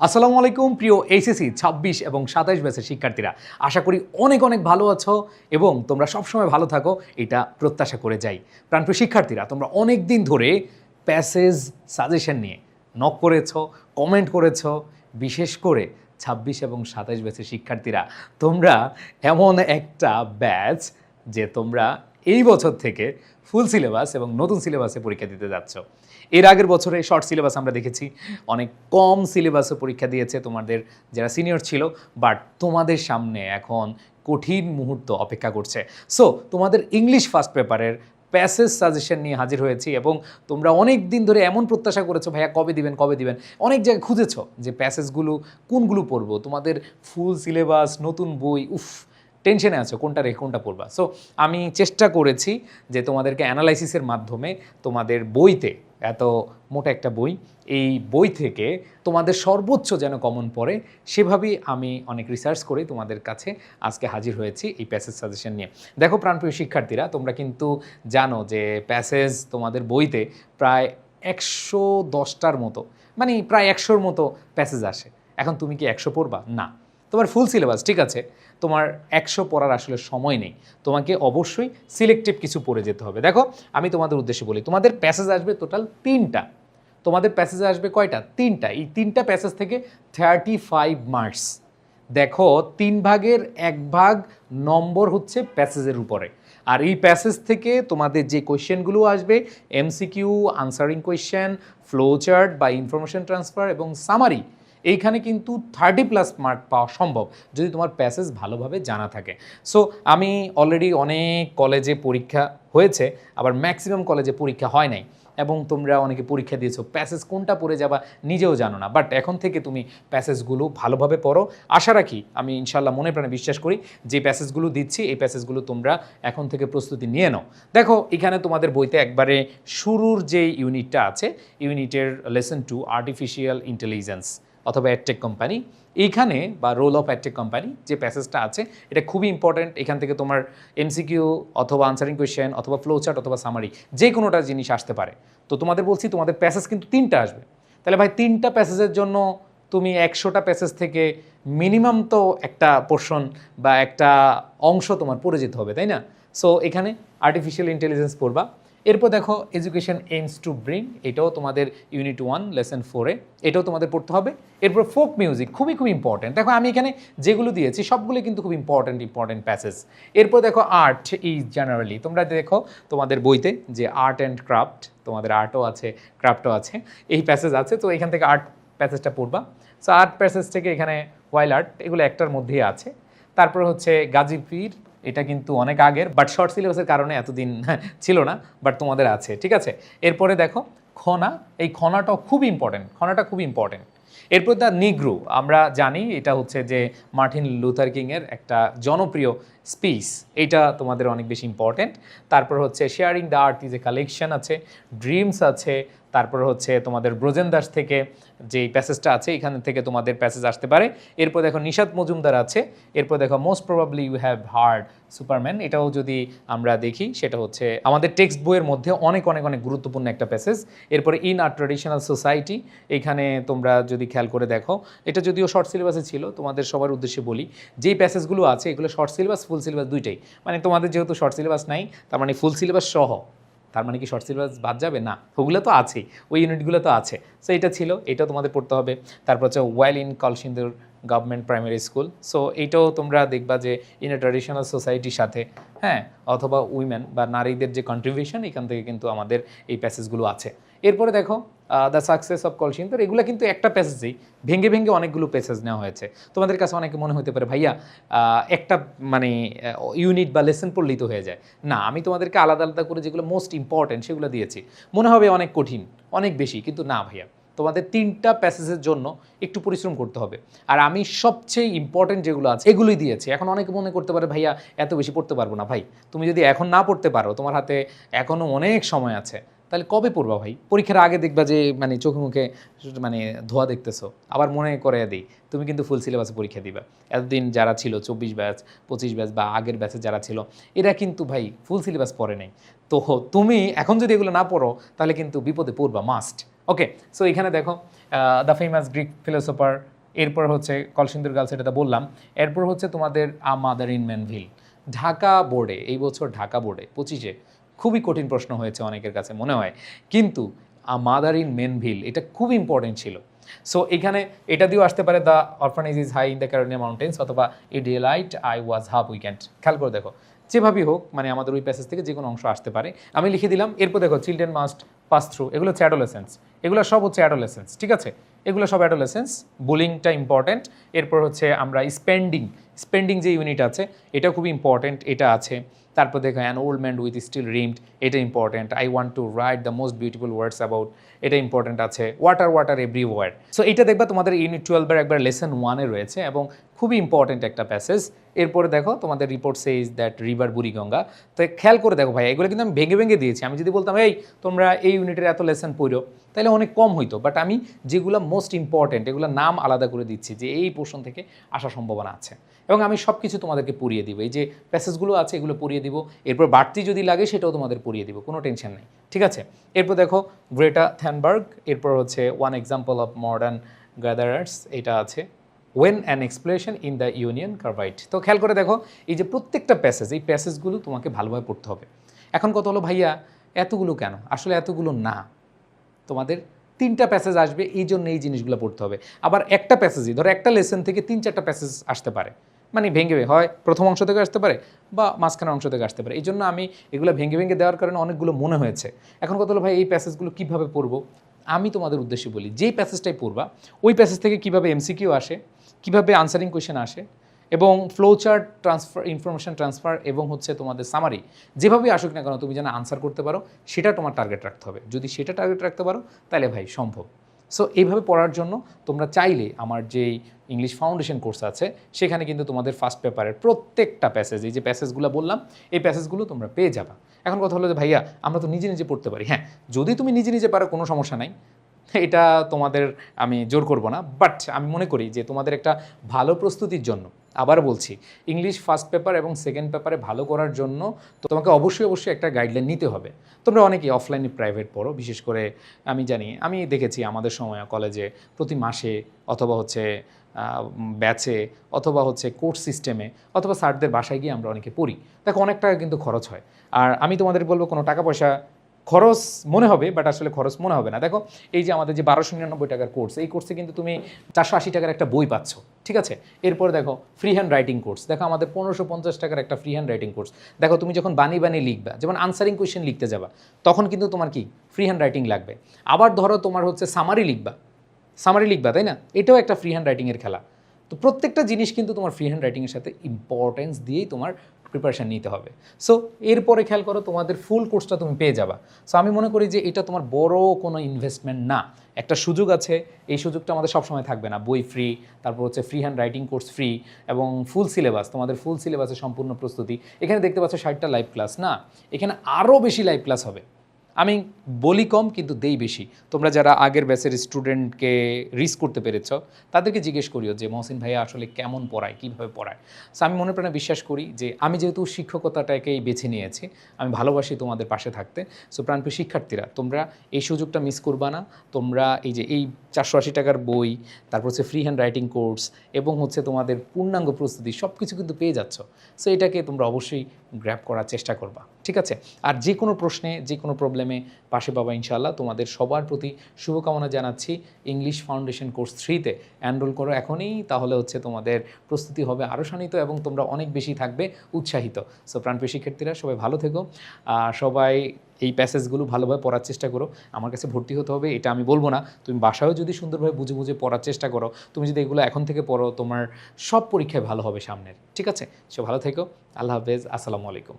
আসসালামু আলাইকুম, প্রিয় এইচএসি ছাব্বিশ এবং সাতাইশ ব্যাচের শিক্ষার্থীরা। আশা করি অনেক অনেক ভালো আছো এবং তোমরা সবসময় ভালো থাকো, এটা প্রত্যাশা করে যাই। প্রাণপ্রিয় শিক্ষার্থীরা, তোমরা অনেক দিন ধরে প্যাসেজ সাজেশন নিয়ে নক করেছ, কমেন্ট করেছ, বিশেষ করে ছাব্বিশ এবং সাতাইশ ব্যাচের শিক্ষার্থীরা, তোমরা এমন একটা ব্যাচ যে তোমরা এই বছর থেকে ফুল সিলেবাস এবং নতুন সিলেবাসে পরীক্ষা দিতে যাচ্ছ। এর আগের বছরে শর্ট সিলেবাস আমরা দেখেছি, অনেক কম সিলেবাসে পরীক্ষা দিয়েছে তোমাদের যারা সিনিয়র ছিল বাট তোমাদের সামনে এখন কঠিন মুহূর্ত অপেক্ষা করছে। সো তোমাদের ইংলিশ ফার্স্ট পেপারের প্যাসেজ সাজেশন নিয়ে হাজির হয়েছি এবং তোমরা অনেক দিন ধরে এমন প্রত্যাশা করেছ, ভাইয়া, কবে দিবেন কবে দিবেন? অনেক জায়গায় খুঁজেছো যে প্যাসেজগুলো কোনগুলো পড়ব? তোমাদের ফুল সিলেবাস নতুন বই, উফ টেনশনে আছো, কোনটা রেখে কোনটা পড়বা। সো আমি চেষ্টা করেছি যে তোমাদেরকে অ্যানালাইসিসের মাধ্যমে তোমাদের বইতে, এত মোটা একটা বই, এই বই থেকে তোমাদের সর্বোচ্চ যেন কমন পড়ে, সেভাবেই আমি অনেক রিসার্চ করে তোমাদের কাছে আজকে হাজির হয়েছি এই প্যাসেজ সাজেশন নিয়ে। দেখো প্রাণপ্রিয় শিক্ষার্থীরা, তোমরা কিন্তু জানো যে প্যাসেজ তোমাদের বইতে প্রায় একশো দশটার মতো মানে প্রায় একশোর মতো প্যাসেজ আসে। এখন তুমি কি একশো পড়বা? না। তোমার ফুল সিলেবাস ঠিক আছে? তোমার একশো পড়ার আসলে সময় নেই। তোমাকে অবশ্যই সিলেক্টিভ কিছু পড়ে যেতে হবে। দেখো, আমি তোমাদের উদ্দেশ্যে বলি, তোমাদের প্যাসেজ আসবে টোটাল তিনটা। তোমাদের প্যাসেজ আসবে কয়টা? তিনটা। এই তিনটা প্যাসেজ থেকে থার্টি ফাইভ মার্কস দেখো, তিন ভাগের এক ভাগ নম্বর হচ্ছে প্যাসেজের উপরে। আর এই প্যাসেজ থেকে তোমাদের যে কোয়েশ্চেনগুলো আসবে MCQ answering question flow chart বা ইনফরমেশন ট্রান্সফার এবং সামারি এইখানে কিন্তু থার্টি প্লাস মার্ক পাওয়া সম্ভব যদি তোমার প্যাসেজ ভালোভাবে জানা থাকে। সো আমি অলরেডি অনেক কলেজে পরীক্ষা হয়েছে, আবার ম্যাক্সিমাম কলেজে পরীক্ষা হয় নাই। এবং তোমরা অনেকে পরীক্ষা দিয়েছ প্যাসেজ কোনটা পড়ে যাবা নিজেও জানো না। বাট এখন থেকে তুমি প্যাসেজগুলো ভালোভাবে পড়ো। আশা রাখি, আমি ইনশাল্লাহ মনে প্রাণে বিশ্বাস করি, যে প্যাসেজগুলো দিচ্ছি, এই প্যাসেজগুলো তোমরা এখন থেকে প্রস্তুতি নিয়ে নাও। দেখো, এখানে তোমাদের বইতে একবারে শুরুর যে ইউনিটটা আছে ইউনিটের লেসন টু আর্টিফিশিয়াল ইন্টেলিজেন্স অথবা অ্যাডটেক কোম্পানি এইখানে বা রোল অফ অ্যাডটেক কোম্পানি যে প্যাসেজটা আছে, এটা খুবই ইম্পর্ট্যান্ট এখান থেকে তোমার এমসিকিউ অথবা আনসারিং কোয়েশ্চেন অথবা ফ্লো চার্ট অথবা সামারি যে কোনোটা জিনিস আসতে পারে। তো তোমাদের বলছি, তোমাদের প্যাসেজ কিন্তু তিনটা আসবে। তাহলে ভাই, তিনটা প্যাসেজের জন্য তুমি একশোটা প্যাসেজ থেকে মিনিমাম তো একটা পোর্শন বা একটা অংশ তোমার পড়ে যেতে হবে, তাই না? সো এখানে আর্টিফিশিয়াল ইন্টেলিজেন্স পড়বা। এরপর দেখো এডুকেশন এইমস টু ব্রিং এটাও তোমাদের ইউনিট ওয়ান লেসন ফোরে এটাও তোমাদের পড়তে হবে। এরপর ফোক মিউজিক খুবই খুব ইম্পর্টেন্ট দেখো, আমি এখানে যেগুলো দিয়েছি, সবগুলো কিন্তু খুব ইম্পর্টেন্ট ইম্পর্টেন্ট প্যাসেজ এরপর দেখো আর্ট ইজ জেনারেলি তোমরা দেখো তোমাদের বইতে যে আর্ট অ্যান্ড ক্রাফট তোমাদের আর্টও আছে ক্রাফটও আছে, এই প্যাসেজ আছে, তো এখান থেকে আর্ট প্যাসেজটা পড়বা। সো আর্ট প্যাসেজ থেকে এখানে ওয়াইল আর্ট এগুলো একটার মধ্যেই আছে। তারপর হচ্ছে গাজীপীর এটা কিন্তু অনেক আগের বাট শর্ট সিলেবাসের কারণে এতদিন ছিল না বাট তোমাদের আছে, ঠিক আছে? এরপরে দেখো, খনা, এই খনাটাও খুব ইম্পর্টেন্ট খনাটা খুব ইম্পর্টেন্ট এরপর দ্য নিগ্রু, আমরা জানি এটা হচ্ছে যে মার্টিন লুথার কিংয়ের একটা জনপ্রিয় স্পিচ এইটা তোমাদের অনেক বেশি ইম্পর্টেন্ট তারপর হচ্ছে sharing the art is a collection আছে ড্রিমস আছে তারপর হচ্ছে তোমাদের ব্রোজেন দাস থেকে যে প্যাসেজটা আছে, এখান থেকে তোমাদের প্যাসেজ আসতে পারে। এরপর দেখো নিশাদ মজুমদার আছে। এরপর দেখো most probably you have heard Superman এটাও যদি আমরা দেখি, সেটা হচ্ছে আমাদের টেক্সট বইয়ের মধ্যে অনেক অনেক অনেক গুরুত্বপূর্ণ একটা প্যাসেজ। এরপরে ইন আর ট্রেডিশনাল সোসাইটি এখানে তোমরা যদি খেয়াল করে দেখো, এটা যদিও শর্ট সিলেবাসে ছিল, তোমাদের সবার উদ্দেশ্যে বলি, যেই প্যাসেজগুলো আছে, এগুলো শর্ট সিলেবাস ফুল সিলেবাস দুইটাই। মানে তোমাদের যেহেতু শর্ট সিলেবাস নাই, তার মানে ফুল সিলেবাস সহ। তার মানে কি শর্ট সিলেবাস বাদ যাবে? না, ওগুলো তো আছেই, ওই ইউনিটগুলো তো আছে। সো এটা ছিল, এটাও তোমাদের পড়তে হবে। তারপর হচ্ছে well in Kalsindur government primary school so এইটাও তোমরা দেখবা যে ইন এ ট্র্যাডিশনাল সোসাইটির সাথে হ্যাঁ অথবা উইমেন বা নারীদের যে কন্ট্রিবিউশন এখান থেকে কিন্তু আমাদের এই প্যাসেজগুলো আছে। এরপরে দেখো দ্য সাকসেস অফ কলসিন্দুর এগুলো কিন্তু একটা প্যাসেজেই ভেঙে ভেঙে অনেকগুলো প্যাসেজ নেওয়া হয়েছে। তোমাদের কাছে অনেকে মনে হতে পারে, ভাইয়া একটা মানে ইউনিট বা লেসন পড়লেই তো হয়ে যায়। না, আমি তোমাদেরকে আলাদা আলাদা করে যেগুলো মোস্ট ইম্পর্ট্যান্ট সেগুলো দিয়েছি। মনে হবে অনেক কঠিন, অনেক বেশি, কিন্তু না, ভাইয়া। তোমাদের তিনটা প্যাসেজের জন্য একটু পরিশ্রম করতে হবে। আর আমি সবচেয়ে ইম্পর্টেন্ট যেগুলো আছে, এগুলোই দিয়েছি। এখন অনেকে মনে করতে পারে, ভাইয়া, এত বেশি পড়তে পারব না। ভাই, তুমি যদি এখন না পড়তে পারো, তোমার হাতে এখনও অনেক সময় আছে। তাহলে কবে পড়বা ভাই? পরীক্ষার আগে দেখবা যে মানে চোখে মুখে মানে ধোয়া দেখতেছো। আবার মনে করে দিই, তুমি কিন্তু ফুল সিলেবাসে পরীক্ষা দিবা। এতদিন যারা ছিল, চব্বিশ ব্যাচ, পঁচিশ ব্যাচ বা আগের ব্যাচে যারা ছিল, এরা কিন্তু ভাই ফুল সিলেবাস পড়ে নাই। তো তুমি এখন যদি এগুলো না পড়ো, তাহলে কিন্তু বিপদে পড়বা মাস্ট ওকে সো এখানে দেখো দ্য ফেমাস গ্রিক ফিলোসোফার এরপর হচ্ছে কলসিন্দুর গার্লস এটা বললাম। এরপর হচ্ছে তোমাদের, a mother in Manville Dhaka বোর্ডে এই বছর ঢাকা বোর্ডে পঁচিশে। খুবই কঠিন প্রশ্ন হয়েছে অনেকের কাছে, মনে হয়। কিন্তু মাদার ইন মেনভিল, এটা খুব ইম্পর্টেন্ট ছিল। সো এখানে এটা দিয়েও আসতে পারে the orphanage is high in the Caronia mountains অথবা a day light I was half weekend খেয়াল করে দেখো। যেভাবেই হোক মানে আমাদের ওই প্যাসেজ থেকে যে কোনো অংশ আসতে পারে। আমি লিখে দিলাম, এরপর দেখো চিলড্রেন মাস্ট পাস থ্রু এগুলো হচ্ছে অ্যাডোলেসেন্স এগুলো সব হচ্ছে অ্যাডোলেসেন্স ঠিক আছে? এগুলো সব অ্যাডোলেসেন্স বুলিংটা ইম্পর্ট্যান্ট এরপর হচ্ছে আমরা স্পেন্ডিং স্পেন্ডিং যে ইউনিট আছে, এটা খুব ইম্পর্ট্যান্ট এটা আছে, তারপর দেখো an old man with steel rimmed এটা important I want to write the most beautiful words about এটা ইম্পর্ট্যান্ট আছে water water every word so এটা দেখবা তোমাদের ইউনিট টুয়েলভের একবার লেসন ওয়ানে রয়েছে এবং খুবই ইম্পর্ট্যান্ট একটা প্যাসেজ এরপরে দেখো, তোমাদের report says that river Buriganga. তো খেয়াল করে দেখো ভাই এগুলো কিন্তু আমি ভেঙে ভেঙে দিয়েছি। আমি যদি বলতাম, এই, তোমরা এই ইউনিটের এত লেসন পড়ো, তাহলে অনেক কম হইতো। বাট আমি যেগুলো মোস্ট ইম্পর্ট্যান্ট এগুলো নাম আলাদা করে দিচ্ছি যে এই পোর্শন থেকে আসার সম্ভাবনা আছে। এবং আমি সব কিছু তোমাদেরকে পড়িয়ে দিব। এই যে প্যাসেজগুলো আছে, এগুলো পড়িয়ে দিব। এরপর বাড়তি যদি লাগে, সেটাও তোমাদের পড়িয়ে দিব। কোনো টেনশন নেই। ঠিক আছে? এরপর দেখো গ্রেটা থ্যানবার্গ এরপর হচ্ছে one example of modern gatherers এটা আছে। When an explosion in the Union Carbide তো খেয়াল করে দেখো, এই যে প্রত্যেকটা প্যাসেজ এই প্যাসেজগুলো তোমাকে ভালোভাবে পড়তে হবে। এখন কত হলো, ভাইয়া, এতগুলো কেন? আসলে এতগুলো না। তোমাদের তিনটা প্যাসেজ আসবে, এই জন্য এই জিনিসগুলো পড়তে হবে। আবার একটা প্যাসেজই ধরো একটা লেসন থেকে তিন চারটা প্যাসেজ আসতে পারে। মানে ভেঙে হয় প্রথম অংশ থেকে আসতে পারে বা মাঝখানের অংশ থেকে আসতে পারে। এই জন্য আমি এগুলো ভেঙে ভেঙে দেওয়ার কারণে অনেকগুলো মনে হয়েছে। এখন কত হলো ভাই এই প্যাসেজগুলো কীভাবে পড়ব? আমি তোমাদের উদ্দেশ্যে বলি, যেই প্যাসেজটাই পড়বা, ওই প্যাসেজ থেকে কীভাবে এমসিকিউ আসে, কীভাবে আনসারিং কোয়েশন আসে এবং flow chart transfer information transfer এবং হচ্ছে তোমাদের সামারি যেভাবেই আসুক না কেন, তুমি যেন আনসার করতে পারো, সেটা তোমার টার্গেট রাখতে হবে। যদি সেটা টার্গেট রাখতে পারো, তাহলে ভাই, সম্ভব। সো এইভাবে পড়ার জন্য তোমরা চাইলে আমার যেই ইংলিশ ফাউন্ডেশন কোর্স আছে, সেখানে কিন্তু তোমাদের ফার্স্ট পেপারের প্রত্যেকটা প্যাসেজ এই যে প্যাসেজগুলো বললাম, এই প্যাসেজগুলো তোমরা পেয়ে যাবা। এখন কথা হলো যে, ভাইয়া, আমরা তো নিজে নিজে পড়তে পারি। হ্যাঁ যদি তুমি নিজে নিজে পারো, কোনো সমস্যা নাই। এটা তোমাদের আমি জোর করব না বাট আমি মনে করি যে তোমাদের একটা ভালো প্রস্তুতির জন্য আবার বলছি ইংলিশ ফার্স্ট পেপার এবং সেকেন্ড পেপারে ভালো করার জন্য তো তোমাকে অবশ্যই অবশ্যই একটা গাইডলাইন নিতে হবে। তোমরা অনেকেই অফলাইনে প্রাইভেট পড়ো, বিশেষ করে আমি জানি, আমি দেখেছি আমাদের সময় কলেজে প্রতি মাসে অথবা হচ্ছে ব্যাচে অথবা হচ্ছে কোর্স সিস্টেমে অথবা স্যারদের বাসায় গিয়ে আমরা অনেকে পড়ি। দেখো অনেক টাকা কিন্তু খরচ হয়। আর আমি তোমাদের বলব কোনো টাকা পয়সা খরচ মনে হবে বাট আসলে খরচ মনে হবে না। দেখো, এই যে আমাদের যে বারোশো নিরানব্বই টাকার কোর্স এই কোর্সে কিন্তু তুমি চারশো আশি টাকার একটা বই পাচ্ছ, ঠিক আছে? এরপর দেখো ফ্রি হ্যান্ড রাইটিং কোর্স দেখো, আমাদের পনেরোশো পঞ্চাশ টাকার একটা ফ্রি হ্যান্ড রাইটিং কোর্স দেখো, তুমি যখন বানি বানি লিখবা, যেমন আনসারিং কোয়েশ্চেন লিখতে যাবা, তখন কিন্তু তোমার কি? ফ্রি হ্যান্ড রাইটিং লাগবে। আবার ধরো, তোমার হচ্ছে সামারি লিখবা। সামারি লিখবা, তাই না? এটাও একটা ফ্রি হ্যান্ড রাইটিংয়ের খেলা। তো প্রত্যেকটা জিনিস কিন্তু তোমার ফ্রি হ্যান্ড রাইটিংয়ের সাথে ইম্পর্টেন্স দিয়েই তোমার প্রিপারেশান নিতে হবে। সো এরপরে খেয়াল করো তোমাদের ফুল কোর্সটা তুমি পেয়ে যাবা। সো আমি মনে করি যে এটা তোমার বড় কোনো ইনভেস্টমেন্ট না। একটা সুযোগ আছে, এই সুযোগটা আমাদের সবসময় থাকবে না। বই ফ্রি তারপর হচ্ছে free handwriting course free এবং ফুল সিলেবাস তোমাদের ফুল সিলেবাসের সম্পূর্ণ প্রস্তুতি। এখানে দেখতে পাচ্ছ ষাটটা লাইভ ক্লাস না? এখানে আরও বেশি লাইভ ক্লাস হবে। আমি বলি কম, কিন্তু দেই বেশি। তোমরা যারা আগের ব্যাচের স্টুডেন্টকে রিস্ক করতে পেরেছ, তাদেরকে জিজ্ঞেস করিও যে, মহসিন ভাইয়া আসলে কেমন পড়ায়, কীভাবে পড়ায়? সো আমি মনে প্রাণে বিশ্বাস করি যে, আমি যেহেতু শিক্ষকতাটাকেই বেছে নিয়েছি, আমি ভালোবাসি তোমাদের পাশে থাকতে। সো প্রাণপ্রিয় শিক্ষার্থীরা, তোমরা এই সুযোগটা মিস করবা না। তোমরা এই যে, এই চারশো আশি টাকার বই, তারপর হচ্ছে ফ্রি হ্যান্ড রাইটিং কোর্স এবং হচ্ছে তোমাদের পূর্ণাঙ্গ প্রস্তুতি সব কিছু কিন্তু পেয়ে যাচ্ছ। সো এটাকে তোমরা অবশ্যই গ্র্যাপ করার চেষ্টা করবা। ঠিক আছে? আর যে কোনো প্রশ্নে যে কোনো প্রবলেমে পাশে পাবা ইনশাল্লাহ তোমাদের সবার প্রতি শুভকামনা জানাচ্ছি ইংলিশ ফাউন্ডেশন কোর্স থ্রিতে এনরোল করো এখনই, তাহলে হচ্ছে তোমাদের প্রস্তুতি হবে আরও শানিত এবং তোমরা অনেক বেশি থাকবে উৎসাহিত। সো প্রাণপ্রিয় শিক্ষার্থীরা, সবাই ভালো থেকো। সবাই এই প্যাসেজগুলো ভালোভাবে পড়ার চেষ্টা করো। আমার কাছে ভর্তি হতে হবে, এটা আমি বলব না। তুমি বাসায়ও যদি সুন্দরভাবে বুঝে বুঝে পড়ার চেষ্টা করো, তুমি যদি এগুলো এখন থেকে পড়ো, তোমার সব পরীক্ষায় ভালো হবে সামনের। ঠিক আছে? সে ভালো থেকো। আল্লাহ হাফেজ। আসসালামু আলাইকুম।